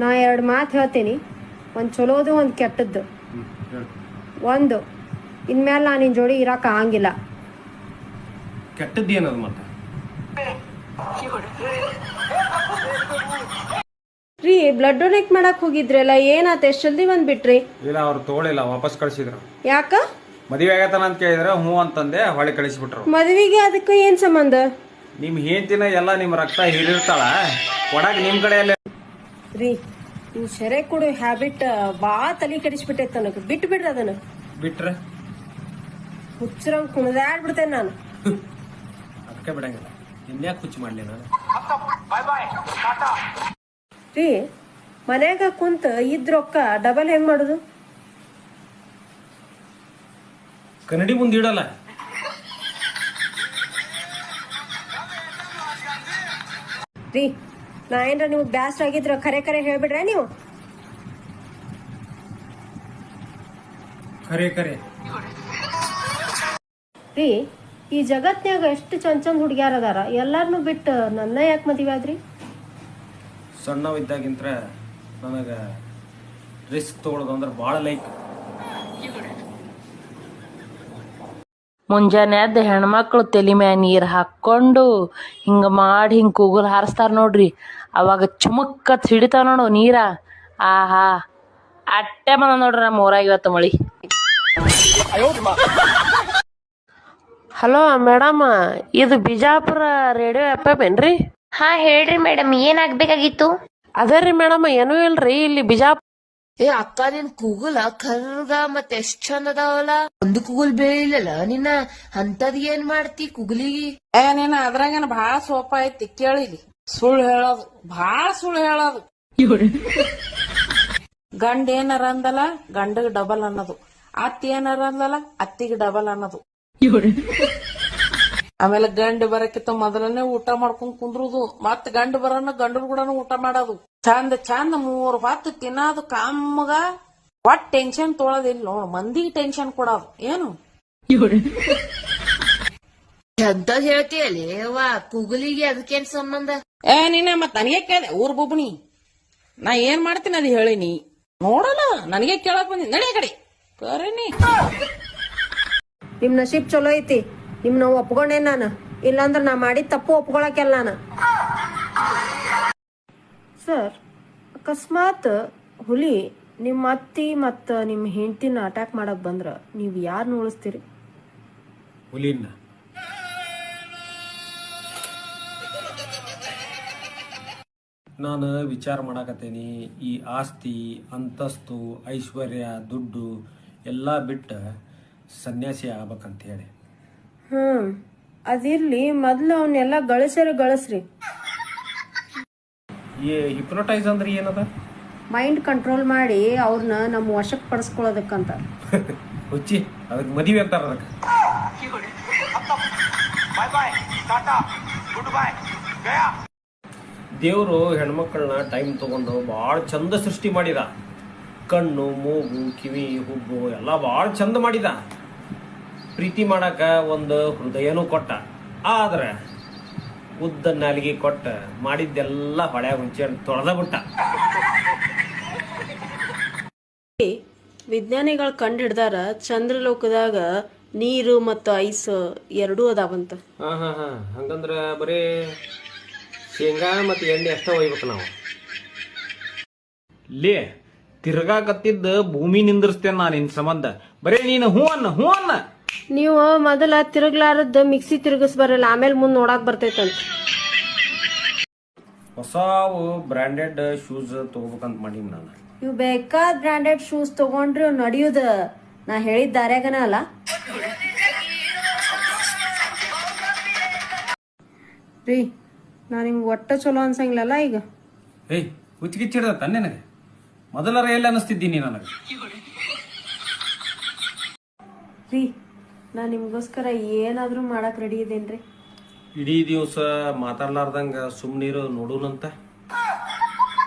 ನಾ ಎರಡು ಮಾತು ಹೇಳ್ತೀನಿ. ಒಂದು ಚಲೋದು ಒಂದು ಕೆಟ್ಟದ್ದು. ಒಂದು ಇನ್ಮೇಲೆ ನಾನು ನಿನ್ನ ಜೋಡಿ ಇರಕ್ಕ ಆಗಂಗಿಲ್ಲ. ಕೆಟ್ಟದ್ದು ಏನದು ಮತ್ತೆ? ರೀ ಬ್ಲಡ್ ಡೊನೇಟ್ ಮಾಡಕ್ ಹೋಗಿದ್ರಲ್ಲ ಏನಾತ? ಎಷ್ಟು ಜಲ್ದಿ ಬಂದ್ಬಿಟ್ರಿ? ಇಲ್ಲ ಅವ್ರು ತಗೊಳಿಲ್ಲ ವಾಪಸ್ ಕಳ್ಸಿದ್ರು. ಯಾಕ? ಮದುವೆ ಆಗತ್ತಾನ ಅಂತ ಕೇಳಿದ್ರೆ ಹ್ಞೂ ಅಂತಂದೆ ಹೊಳೆ ಕಳಿಸ್ಬಿಟ್ರು. ಮದ್ವಿಗೆ ಅದಕ್ಕೆ ಏನ್ ಸಂಬಂಧ? ನಿಮ್ ಹೆಂಡತಿನ ಎಲ್ಲ ನಿಮ್ ರಕ್ತ ಹೀರಿರ್ತಾಳ ಕೊಡಾಕ್ ನಿಮ್ ಕಡೆಯಲ್ಲೇ ರೀ ನೀವು ಸೆರೆ ಕೊಡೋ ಹ್ಯಾಬಿಟ್ ಭಾಳ ತಲೆ ಕೆಡಿಸ್ಬಿಟ್ಟೈತೆ ನನಗೆ. ಬಿಟ್ಟು ಬಿಡ್ರಿ ಅದನ್ನ. ಬಿಟ್ರ? ಹುಚ್ಚರಂಗ್ ಕುಣಿದಾಡ್ಬಿಡ್ತೇನೆ ನಾನು. ಅದಕ್ಕೆ ಬಿಡಂಗಿಲ್ಲ. ಇನ್ಯಾಕೆ ಹುಚ್ಚು ಮಾಡಲಿ ನಾನು? ರೀ ಮನ್ಯಾಗ ಕುಂತ ಇದ್ ರೊಕ್ಕ ಡಬಲ್ ಹೆಂಗ್ ಮಾಡುದು? ಕನ್ನಡಿ ಮುಂದೆ ಇಡಲ್ಲ? ರೀ ನಾ ಏನ್ರ ನಿಮ್ಗೆ ಬ್ಯಾಸ್ಟ್ ಆಗಿದ್ರ ಖರೆ ಖರೆ ಹೇಳ್ಬಿಡ್ರ ನೀವು? ಖರೆ ಖರೆ ರೀ ಈ ಜಗತ್ನ್ಯಾಗ ಎಷ್ಟು ಚಂದ ಚಂದ ಹುಡುಗ್ಯಾರ ಅದಾರ ಎಲ್ಲಾರನು ಬಿಟ್ಟು ನನ್ನ ಯಾಕೆ ಮದುವೆ ಆದ್ರಿ? ಸಣ್ಣವಿದ್ದಾಗಿಂತ್ರ ನನಗೆ ರಿಸ್ಕ್ ತೊಗೊಳೋದು ಅಂದ್ರೆ ಭಾಳ ಲೈಕ್ ಮುಂಜಾನೆ ಎದ್ದು ಹೆಣ್ಮಕ್ಳು ತಲೆ ಮ್ಯಾ ನೀರು ಹಾಕ್ಕೊಂಡು ಹಿಂಗೆ ಮಾಡಿ ಹಿಂಗೆ ಕೂಗಲು ಹಾರಿಸ್ತಾರೆ ನೋಡ್ರಿ. ಅವಾಗ ಚುಮುಕ್ಕತ್ ಹಿಡಿತಾವ ನೋಡು ನೀರ. ಆಹಾ. ಅಟ್ಟೆ ಬಂದ ನೋಡ್ರಿ ನಮ್ಮ ಊರಾಗ ಇವತ್ತು ಮಳಿ. ಹಲೋ ಮೇಡಮ್ ಇದು ಬಿಜಾಪುರ ರೇಡಿಯೋ ಎಫ್ ಎಂ ಏನ್ರಿ? ಹಾ ಹೇಳ್ರಿ ಮೇಡಮ್ ಏನಾಗ್ಬೇಕಾಗಿತ್ತು ಅದೇ ರೀ ಮೇಡಮ್ ಏನೂ ಇಲ್ರಿ ಇಲ್ಲಿ ಬಿಜಾಪುರ ಏ ಅಕ್ಕ ನಿನ್ ಕೂಗುಲ? ಕರ್ಗ ಮತ್ತೆ ಎಷ್ಟ್ ಚಂದ ಅದಾವಲ್ಲ? ಒಂದು ಕೂಗುಲ್ ಬೇಳಿಲ್ಲ ನಿನ್ನ ಅಂತದ್ ಏನ್ ಮಾಡ್ತಿ ಕುಗುಲಿಗಿ? ಏ ನೀನ ಅದ್ರಾಗೇನ ಬಾಳ ಸೋಪ ಐತಿ ಕೇಳಿಲಿ ಸುಳ್ಳು ಹೇಳೋದು. ಬಾಳ ಸುಳ್ಳು ಹೇಳೋದು. ಗಂಡ ಏನಾರ ಅಂದಲ್ಲ, ಗಂಡಗ್ ಡಬಲ್ ಅನ್ನೋದು. ಅತ್ತಿ ಏನಾರ ಅಂದಲ್ಲ, ಅತ್ತಿಗೆ ಡಬಲ್ ಅನ್ನೋದು. ಆಮೇಲೆ ಗಂಡ ಬರಕ್ಕಿಂತ ಮೊದಲನೇ ಊಟ ಮಾಡ್ಕೊಂಡ್ ಕುಂದ್ರುದು. ಮತ್ ಗಂಡ ಬರೋನ ಗಂಡನ ಕೂಡ ಊಟ ಮಾಡೋದು. ಚಂದ ಚಂದ ಮೂರ್ ಹೊತ್ತು ತಿನ್ನೋದು ಕಮ್ಮಗ ಒಟ್ ಟೆನ್ಷನ್ ತೊಳೋದಿಲ್ಲ ನೋಡ್ ಮಂದಿಗೆ ಟೆನ್ಷನ್ ಕೊಡೋದು. ಏನು? ಎಂತ ಹೇಳ್ತೀಯಲ್ಲ ವಾ ಕುಗುಲಿಗೆ ಅದಕ್ಕೇನ್ ಸಂಬಂಧ? ಏ ನಿನ್ನ ಮತ್ ನನಗೆ ಕೇಳಿದೆ ಊರ್ ಬುಬ್ನಿ ನಾ ಏನ್ ಮಾಡ್ತೀನಿ ಅದು ಹೇಳಿನಿ ನೋಡಲ್ಲ ನನಗೆ ಕೇಳಕ್ ಬಂದಿ ನಡಿ ಕಡೆ. ಕರೀನಿ ನಿಮ್ ನಶೀಬ್ ಚಲೋ ಐತಿ. ನಿಮ್ ನಾವು ಒಪ್ಕೊಂಡೇನ್ ನಾನು. ಇಲ್ಲಾಂದ್ರೆ ನಾ ಮಾಡಿದ ತಪ್ಪು ಒಪ್ಕೊಳಕೆಲ್ಲ ನಾನು. ಸರ್ ಅಕಸ್ಮಾತ್ ಹುಲಿ ನಿಮ್ಮ ಅತ್ತಿ ಮತ್ತು ನಿಮ್ಮ ಹೆಂಡತಿನ ಅಟ್ಯಾಕ್ ಮಾಡಕ್ ಬಂದ್ರ ನೀವು ಯಾರನ್ನ ಉಳಿಸ್ತೀರಿ? ಹುಲಿನ. ನಾನು ವಿಚಾರ ಮಾಡಕತ್ತೀನಿ. ಈ ಆಸ್ತಿ ಅಂತಸ್ತು ಐಶ್ವರ್ಯ ದುಡ್ಡು ಎಲ್ಲ ಬಿಟ್ಟು ಸನ್ಯಾಸಿ ಆಗ್ಬೇಕಂತ ಹೇಳಿ. ಹ್ಮ್. ಅದಿರ್ಲಿ ಮೊದ್ಲು ಅವನ್ನೆಲ್ಲ ಗಳಿಸ್ಯಾರ ಗಳಿಸ್ರಿ. ಈ ಹಿಪ್ನೋಟೈಸ್ ಅಂದ್ರೆ ಏನದ? ಮೈಂಡ್ ಕಂಟ್ರೋಲ್ ಮಾಡಿ ಅವ್ರನ್ನ ನಮ್ಮ ವಶಕ್ಕೆ ಪಡಿಸ್ಕೊಳ್ಳೋದಕ್ಕಂತ. ಹುಚ್ಚಿ ಅದಕ್ಕೆ ಮದುವೆ ಅಂತಾರ ಅದಕ್ಕೆ. ದೇವರು ಹೆಣ್ಮಕ್ಳನ್ನ ಟೈಮ್ ತಗೊಂಡು ಭಾಳ ಚಂದ ಸೃಷ್ಟಿ ಮಾಡಿದ. ಕಣ್ಣು ಮೂಗು ಕಿವಿ ಹುಬ್ಬು ಎಲ್ಲ ಭಾಳ ಚಂದ ಮಾಡಿದ. ಪ್ರೀತಿ ಮಾಡಕ ಒಂದು ಹೃದಯನೂ ಕೊಟ್ಟ. ಆದ್ರೆ ಉದ್ದ ನಾಲಿಗೆ ಕೊಟ್ಟ ಮಾಡಿದ್ದೆಲ್ಲ ಹೊಳೆ ಹುಂಚೆ ತೊಳೆದ ಬಿಟ್ಟ. ವಿಜ್ಞಾನಿಗಳು ಕಂಡು ಹಿಡ್ದಾರ ಚಂದ್ರಲೋಕದಾಗ ನೀರು ಮತ್ತು ಐಸ್ ಎರಡೂ ಅದಾವಂತ. ಹಾ ಹಾ ಹಾ. ಹಂಗಂದ್ರ ಬರೀ ಶೇಂಗಾ ಮತ್ತು ಎಣ್ಣೆ ಅಷ್ಟೇ ಒಯ್ಬೇಕು ನಾವು. ಲೇ ತಿರ್ಗಾಕತ್ತಿದ್ದ ಭೂಮಿ ನಿಂದಿರ್ಸ್ತೇನೆ ನಾನು ಇನ್ ಸಂಬಂಧ. ಬರೀ ನೀನು ಹೂ ಅನ್ನ ಹೂ ಅನ್ನ. ನೀವು ಮೊದಲ ತಿರುಗ್ಲಾರದ್ದು ಮಿಕ್ಸಿ ತಿರುಗಿಸ್ ಬರಲ್ಲ ಆಮೇಲೆ ಮುಂದೆ ನೋಡಕ್ ಬರ್ತೈತಂತ. ಹೊಸವು ಬ್ರಾಂಡೆಡ್ ಶೂಸ್ ತಗೋಬೇಕಂತ ಮಾಡೀನಿ ನಾನು. ನೀವು ಬೇಕಾದ ಬ್ರಾಂಡೆಡ್ ಶೂಸ್ ತಗೊಂಡ್ರು ನಡೆಯುದ. ನಾ ಹೇಳಿದ ದಾರ್ಯಾಗನ ಅಲ್ಲ. ರೀ ನಾ ನಿಮ್ಗೆ ಒಟ್ಟ ಚಲೋ ಅನ್ಸಂಗಿಲ್ಲಲ್ಲ ಈಗ? ಏಯ್ ಹುಚ್ಚಿಗಿಚ್ಚಿಡ್ದ ತನ್ನೆ ನನಗೆ? ಮೊದಲರ ಎಲ್ಲಿ ಅನಿಸ್ತಿದ್ದೀನಿ ನನಗೆ. ರೀ ನಾ ನಿಮ್ಗೋಸ್ಕರ ಏನಾದ್ರೂ ಮಾಡಕ್ ರೆಡಿ ಇದೇನ್ರಿ? ಇಡೀ ದಿವಸ ಮಾತಾಡ್ಲಾರ್ದಂಗ ಸುಮ್ಮನೀರು ನೋಡೋಣಂತ